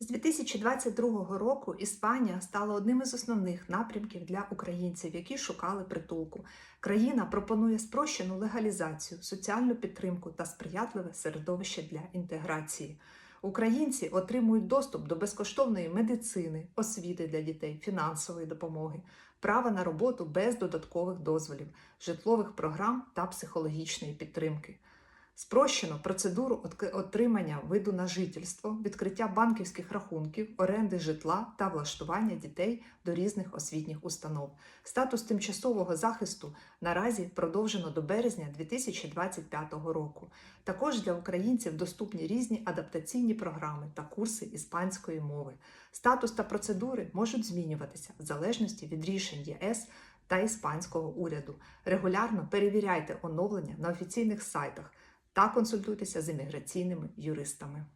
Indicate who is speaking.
Speaker 1: З 2022 року Іспанія стала одним із основних напрямків для українців, які шукали притулку. Країна пропонує спрощену легалізацію, соціальну підтримку та сприятливе середовище для інтеграції. Українці отримують доступ до безкоштовної медицини, освіти для дітей, фінансової допомоги, права на роботу без додаткових дозволів, житлових програм та психологічної підтримки. Спрощено процедуру отримання виду на жительство, відкриття банківських рахунків, оренди житла та влаштування дітей до різних освітніх установ. Статус тимчасового захисту наразі продовжено до березня 2025 року. Також для українців доступні різні адаптаційні програми та курси іспанської мови. Статус та процедури можуть змінюватися в залежності від рішень ЄС та іспанського уряду. Регулярно перевіряйте оновлення на офіційних сайтах та консультуйтеся з імміграційними юристами.